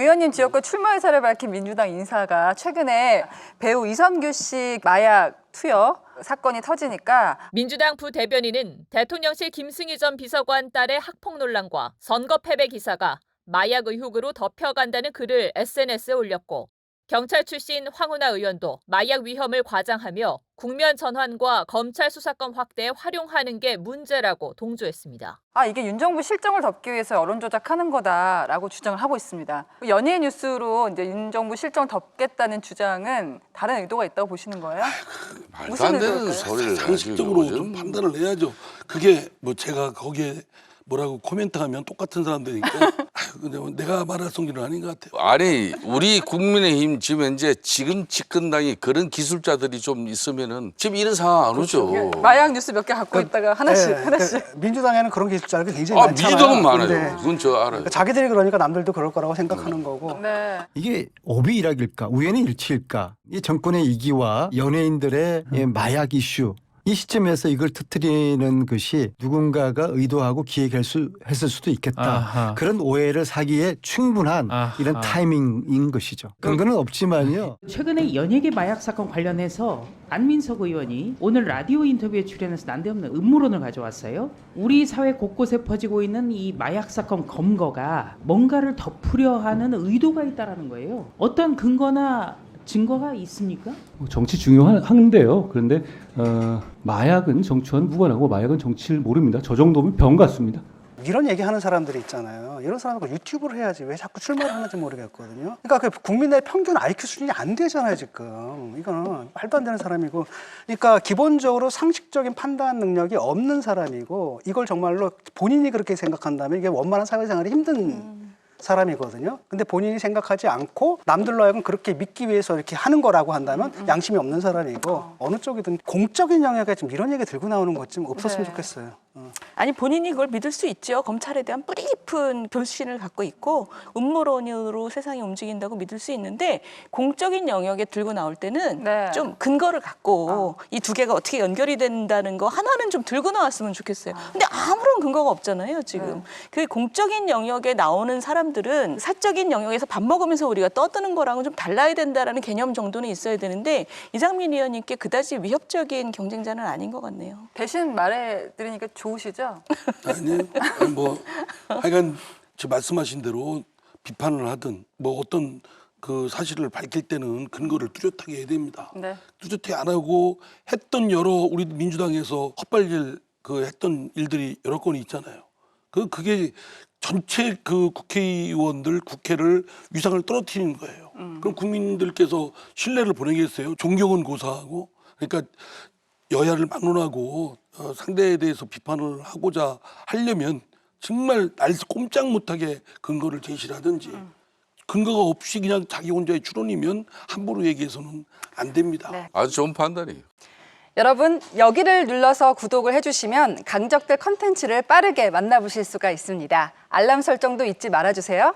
의원님 지역구 출마 의사를 밝힌 민주당 인사가 최근에 배우 이성규 씨 마약 투여 사건이 터지니까 민주당 부대변인은 대통령실 김승희 전 비서관 딸의 학폭 논란과 선거 패배 기사가 마약 의혹으로 덮여간다는 글을 SNS에 올렸고 경찰 출신 황운하 의원도 마약 위험을 과장하며 국면 전환과 검찰 수사권 확대에 활용하는 게 문제라고 동조했습니다. 아 이게 윤 정부 실정을 덮기 위해서 여론 조작하는 거다라고 주장을 하고 있습니다. 연예인 뉴스로 이제 윤 정부 실정 덮겠다는 주장은 다른 의도가 있다고 보시는 거예요? 말도 무슨 안 되는 의도일까요? 소리를 상식적으로 좀 판단을 해야죠. 그게 뭐 제가 거기에 뭐라고 코멘트하면 똑같은 사람들이니까 뭐 내가 말할 성질은 아닌 것 같아요. 아니 우리 국민의힘 지금 현재 지금 집권당이 그런 기술자들이 좀 있으면은 지금 이런 상황 안 오죠. 마약 뉴스 몇 개 갖고 있다가 하나씩 예, 하나씩. 그 민주당에는 그런 기술자가 굉장히 아 많잖아요. 민주당은 많아요. 근데 그건 저 알아요. 그러니까 자기들이 그러니까 남들도 그럴 거라고 생각하는 거고. 네. 이게 오비일학일까 우연의 일치일까 이 정권의 이기와 연예인들의 이 마약 이슈 이 시점에서 이걸 터뜨리는 것이 누군가가 의도하고 기획할 수 했을 수도 있겠다 아하. 그런 오해를 사기에 충분한 아하. 이런 타이밍인 것이죠 근거는 없지만요 최근에 연예계 마약 사건 관련해서 안민석 의원이 오늘 라디오 인터뷰에 출연해서 난데없는 음모론을 가져왔어요. 우리 사회 곳곳에 퍼지고 있는 이 마약 사건 검거가 뭔가를 덮으려 하는 의도가 있다라는 거예요. 어떤 근거나 증거가 있습니까? 뭐 정치 중요한데요. 그런데 어, 마약은 정치와는 무관하고 마약은 정치를 모릅니다. 저 정도면 병 같습니다. 이런 얘기하는 사람들이 있잖아요. 이런 사람들 유튜브를 해야지 왜 자꾸 출마를 하는지 모르겠거든요. 그러니까 그 국민의 평균 IQ 수준이 안 되잖아요 지금. 이거는 말도 안 되는 사람이고. 그러니까 기본적으로 상식적인 판단 능력이 없는 사람이고 이걸 정말로 본인이 그렇게 생각한다면 이게 원만한 사회생활이 힘든 사람이거든요. 근데 본인이 생각하지 않고 남들로 하여금 그렇게 믿기 위해서 이렇게 하는 거라고 한다면 양심이 없는 사람이고 어 느 쪽이든 공적인 영역에 좀 이런 얘기 들고 나오는 것 좀 없었으면 네. 좋겠어요. 어. 아니 본인이 그걸 믿을 수 있죠. 검찰에 대한 뿌리 깊은 불신을 갖고 있고 음모론으로 세상이 움직인다고 믿을 수 있는데 공적인 영역에 들고 나올 때는 네. 좀 근거를 갖고 이두 개가 어떻게 연결이 된다는 거 하나는 좀 들고 나왔으면 좋겠어요. 근데 아무런 근거가 없잖아요, 지금. 그 공적인 영역에 나오는 사람들은 사적인 영역에서 밥 먹으면서 우리가 떠드는 거랑은 좀 달라야 된다라는 개념 정도는 있어야 되는데 이상민 의원님께 그다지 위협적인 경쟁자는 아닌 것 같네요. 대신 말해 드리니까 좋 으시죠? 아니 아니, 뭐 하여간 저 말씀하신 대로 비판을 하든 뭐 어떤 그 사실을 밝힐 때는 근거를 뚜렷하게 해야 됩니다. 네. 뚜렷하게 안 하고 했던 여러 우리 민주당에서 헛발질 그 했던 일들이 여러 건이 있잖아요. 그 그게 전체 그 국회의원들 국회를 위상을 떨어뜨리는 거예요. 그럼 국민들께서 신뢰를 보내겠어요. 존경은 고사하고 그러니까 여야를 막론하고 어, 상대에 대해서 비판을 하고자 하려면 정말 날 꼼짝 못하게 근거를 제시를 하든지 근거가 없이 그냥 자기 혼자의 추론이면 함부로 얘기해서는 안 됩니다. 네. 아주 좋은 판단이에요. 여러분 여기를 눌러서 구독을 해주시면 강적들 컨텐츠를 빠르게 만나보실 수가 있습니다. 알람 설정도 잊지 말아주세요.